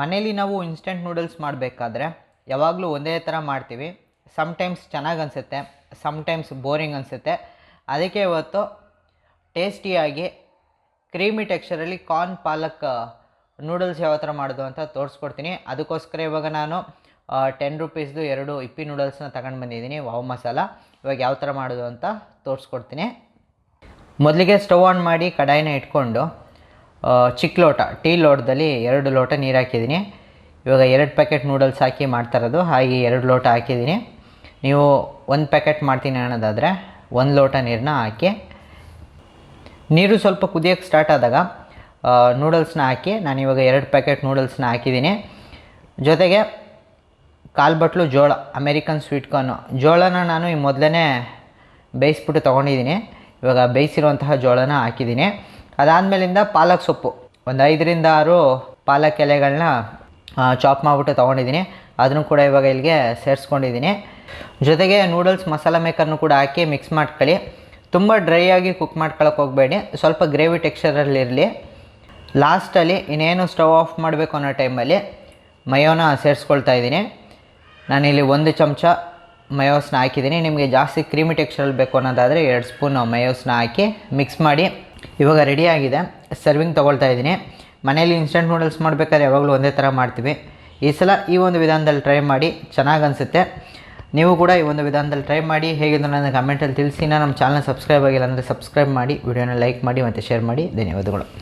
ಮನೇಲಿ ನಾವು instant noodles ಮಾಡಬೇಕಾದ್ರೆ ಯಾವಾಗಲೂ ಒಂದೇ ಥರ ಮಾಡ್ತೀವಿ. ಸಮ್ಟೈಮ್ಸ್ ಚೆನ್ನಾಗಿ ಅನಿಸುತ್ತೆ ಸಮ್ಟೈಮ್ಸ್ ಬೋರಿಂಗ್ ಅನಿಸುತ್ತೆ. ಅದಕ್ಕೆ ಇವತ್ತು ಟೇಸ್ಟಿಯಾಗಿ, ಕ್ರೀಮಿ ಟೆಕ್ಸ್ಚರಲ್ಲಿ ಕಾರ್ನ್ ಪಾಲಕ್ ನೂಡಲ್ಸ್ ಯಾವ ಥರ ಮಾಡೋದು ಅಂತ ತೋರಿಸ್ಕೊಡ್ತೀನಿ. ಅದಕ್ಕೋಸ್ಕರ ಇವಾಗ ನಾನು ಟೆನ್ ರುಪೀಸ್ದು ಎರಡು ಇಪ್ಪಿ ನೂಡಲ್ಸ್ನ ತಗೊಂಡು ಬಂದಿದ್ದೀನಿ, ವಾವ್ ಮಸಾಲ. ಇವಾಗ ಯಾವ ಥರ ಮಾಡೋದು ಅಂತ ತೋರಿಸ್ಕೊಡ್ತೀನಿ. ಮೊದಲಿಗೆ ಸ್ಟವ್ ಆನ್ ಮಾಡಿ ಕಡಾಯಿನ ಇಟ್ಕೊಂಡು ಚಿಕ್ಕ ಲೋಟ, ಟೀ ಲೋಟದಲ್ಲಿ ಎರಡು ಲೋಟ ನೀರು ಹಾಕಿದ್ದೀನಿ. ಇವಾಗ ಎರಡು ಪ್ಯಾಕೆಟ್ ನೂಡಲ್ಸ್ ಹಾಕಿ ಮಾಡ್ತಾ ಇರೋದು, ಹಾಗೆ ಎರಡು ಲೋಟ ಹಾಕಿದ್ದೀನಿ. ನೀವು ಒಂದು ಪ್ಯಾಕೆಟ್ ಮಾಡ್ತೀನಿ ಅನ್ನೋದಾದರೆ ಒಂದು ಲೋಟ ನೀರನ್ನ ಹಾಕಿ, ನೀರು ಸ್ವಲ್ಪ ಕುದಿಯೋಕ್ಕೆ ಸ್ಟಾರ್ಟ್ ಆದಾಗ ನೂಡಲ್ಸ್ನ ಹಾಕಿ, ನಾನು ಇವಾಗ ಎರಡು ಪ್ಯಾಕೆಟ್ ನೂಡಲ್ಸ್ನ ಹಾಕಿದ್ದೀನಿ. ಜೊತೆಗೆ ಕಾಲು ಬಟ್ಲು ಜೋಳ, ಅಮೇರಿಕನ್ ಸ್ವೀಟ್ ಕಾರ್ನು. ಜೋಳನ ನಾನು ಈ ಮೊದಲೇ ಬೇಯಿಸ್ಬಿಟ್ಟು ತೊಗೊಂಡಿದ್ದೀನಿ. ಇವಾಗ ಬೇಯಿಸಿರುವಂತಹ ಜೋಳನ ಹಾಕಿದ್ದೀನಿ. ಅದಾದಮೇಲಿಂದ ಪಾಲಕ್ ಸೊಪ್ಪು. ಒಂದು ಐದರಿಂದ ಆರು ಪಾಲಕ್ ಎಲೆಗಳನ್ನ ಚಾಪ್ ಮಾಡಿಬಿಟ್ಟು ತೊಗೊಂಡಿದ್ದೀನಿ. ಅದನ್ನು ಕೂಡ ಇವಾಗ ಇಲ್ಲಿಗೆ ಸೇರಿಸ್ಕೊಂಡಿದ್ದೀನಿ. ಜೊತೆಗೆ ನೂಡಲ್ಸ್ ಮಸಾಲ ಮೇಕರ್ನು ಕೂಡ ಹಾಕಿ ಮಿಕ್ಸ್ ಮಾಡ್ಕೊಳ್ಳಿ. ತುಂಬ ಡ್ರೈ ಆಗಿ ಕುಕ್ ಮಾಡ್ಕೊಳಕ್ಕೆ ಹೋಗಬೇಡಿ. ಸ್ವಲ್ಪ ಗ್ರೇವಿ ಟೆಕ್ಸ್ಚರಲ್ಲಿ ಇರಲಿ. ಲಾಸ್ಟಲ್ಲಿ ಇನ್ನೇನು ಸ್ಟವ್ ಆಫ್ ಮಾಡಬೇಕು ಅನ್ನೋ ಟೈಮಲ್ಲಿ ಮಯೋನ ಸೇರಿಸ್ಕೊಳ್ತಾ ಇದ್ದೀನಿ. ನಾನಿಲ್ಲಿ ಒಂದು ಚಮಚ ಮಯೋಸ್ನ ಹಾಕಿದ್ದೀನಿ. ನಿಮಗೆ ಜಾಸ್ತಿ ಕ್ರೀಮಿ ಟೆಕ್ಸ್ಚರಲ್ಲಿ ಬೇಕು ಅನ್ನೋದಾದರೆ ಎರಡು ಸ್ಪೂನ್ ಮಯೋಸ್ನ ಹಾಕಿ ಮಿಕ್ಸ್ ಮಾಡಿ. ಇವಾಗ ರೆಡಿಯಾಗಿದೆ ಸರ್ವಿಂಗ್ ತೊಗೊಳ್ತಾ ಇದ್ದೀನಿ. ಮನೇಲಿ ಇನ್ಸ್ಟೆಂಟ್ ನೂಡಲ್ಸ್ ಮಾಡಬೇಕಾದ್ರೆ ಯಾವಾಗಲೂ ಒಂದೇ ಥರ ಮಾಡ್ತೀವಿ. ಈ ಸಲ ಈ ಒಂದು ವಿಧಾನದಲ್ಲಿ ಟ್ರೈ ಮಾಡಿ ಚೆನ್ನಾಗಿ ಅನಿಸುತ್ತೆ. ನೀವು ಕೂಡ ಈ ಒಂದು ವಿಧಾನದಲ್ಲಿ ಟ್ರೈ ಮಾಡಿ ಹೇಗಿದ್ರು ನನಗೆ ಕಮೆಂಟಲ್ಲಿ ತಿಳಿಸಿ. ನಮ್ಮ ಚಾನಲ್ ಸಬ್ಸ್ಕ್ರೈಬ್ ಆಗಿಲ್ಲ ಅಂದರೆ ಸಬ್ಸ್ಕ್ರೈಬ್ ಮಾಡಿ ವಿಡಿಯೋನ ಲೈಕ್ ಮಾಡಿ ಮತ್ತು ಶೇರ್ ಮಾಡಿ. ಧನ್ಯವಾದಗಳು.